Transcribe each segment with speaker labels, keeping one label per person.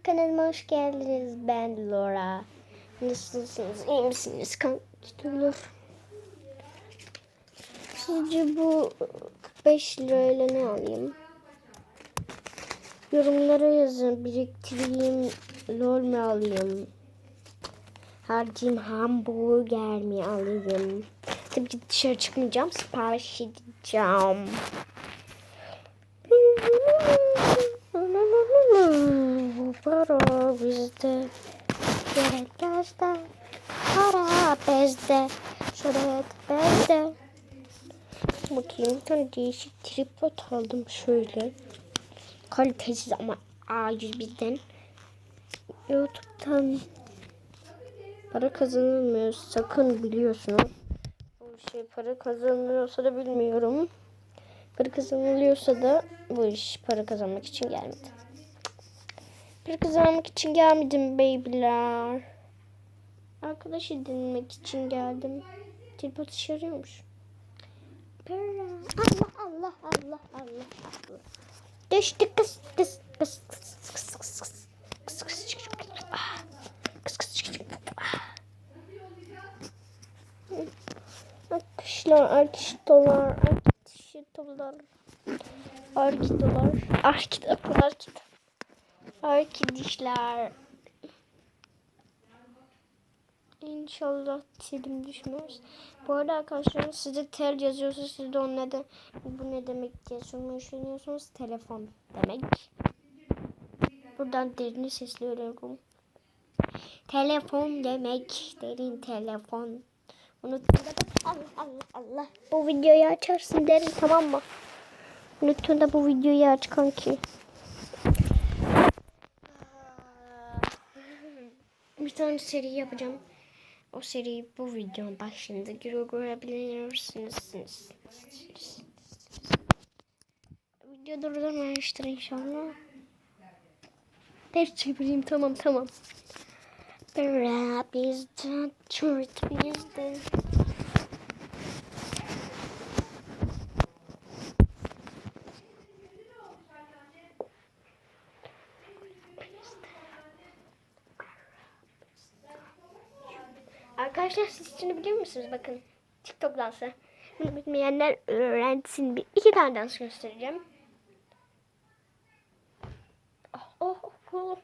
Speaker 1: YouTube kanalıma hoş geldiniz. Ben Laura. Nasılsınız? İyi misiniz? Kankiler. Sizce bu 45 lirayla ne alayım? Yorumlara yazın. Biriktireyim. Lol mi alayım? Harcayayım hamburger mi alayım? Tabii ki dışarı çıkmayacağım. Sipariş edeceğim. Para bizde. Gerek gözde. Para bezde. Şöyle bezde. Bakayım bir tane değişik tripod aldım şöyle. Kalitesiz ama A101'den. YouTube'dan para kazanılmıyor. Sakın biliyorsunuz. Bu şey para kazanılıyorsa da bilmiyorum. Para kazanılıyorsa da bu iş para kazanmak için gelmedi. Para kazanmak için gelmedim babyler. Arkadaş edinmek için geldim. Tripod işe yarıyormuş. Allah Allah Allah Allah. Düştü kız kız kız kız kız kız kız. Ah. Ah. Arkadaşlar arkadaşlar arkadaşlar Arkadaşlar Arkadaşlar Arkadaşlar İnşallah telim düşmez. Bu arada arkadaşlar size tel yazıyorsa siz de onun neden bu ne demek diye sormayı düşünüyorsunuz. Telefon demek. Buradan derini sesliyorum. Telefon demek. Derin telefon. Unuttum da Allah Allah Allah. Bu videoyu açarsın derin tamam mı? Unuttun da bu videoyu aç kanki. Bir tane seri yapacağım. O seriyi bu videonun başında görebilirsiniz. Video durdurmamıştır inşallah. Ters çevireyim tamam tamam. Rap truth is the Arkadaşlar siz şunu biliyor musunuz? Bakın TikTok dansı. Bunu bilmeyenler öğrensin. Bir iki tane dans göstereceğim. Oh, oh, oh.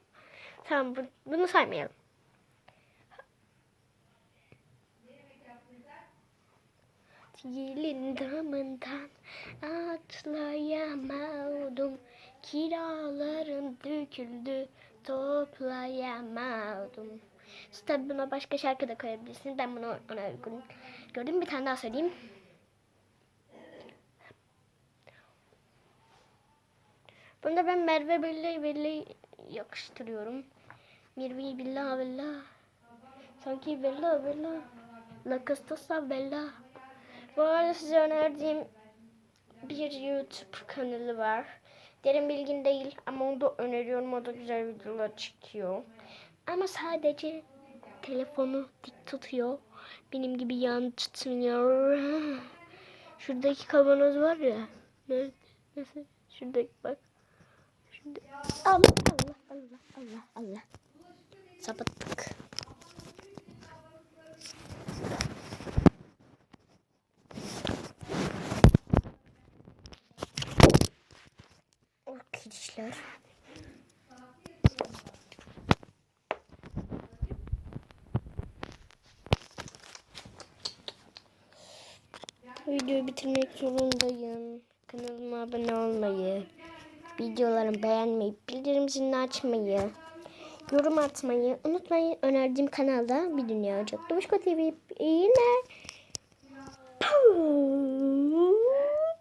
Speaker 1: Tamam bu, bunu saymayalım. Yelin damından atlayamadım. Kiraların döküldü toplayamadım. Siz tabi buna başka şarkı da koyabilirsiniz. Ben bunu ona uygun gördüm. Bir tane daha söyleyeyim. Bunda ben Merve Belli Belli yakıştırıyorum. Merve Bella Bella. Sanki Bella Bella. La Costosa Bella. Bu arada size önerdiğim bir YouTube kanalı var. Derin bilgin değil ama onu da öneriyorum. O da güzel videolar çekiyor. Ama sadece telefonu dik tutuyor. Benim gibi yan tutmuyor. Şuradaki kavanoz var ya. Nasıl? Şuradaki bak. Şurada. Allah Allah Allah Allah Allah. Sapıttık. Arkadaşlar. Videoyu bitirmek zorundayım. Kanalıma abone olmayı, videolarımı beğenmeyi, bildirim zilini açmayı, yorum atmayı unutmayın. Önerdiğim kanalda bir dünya olacak. Duşko TV yine. Puh.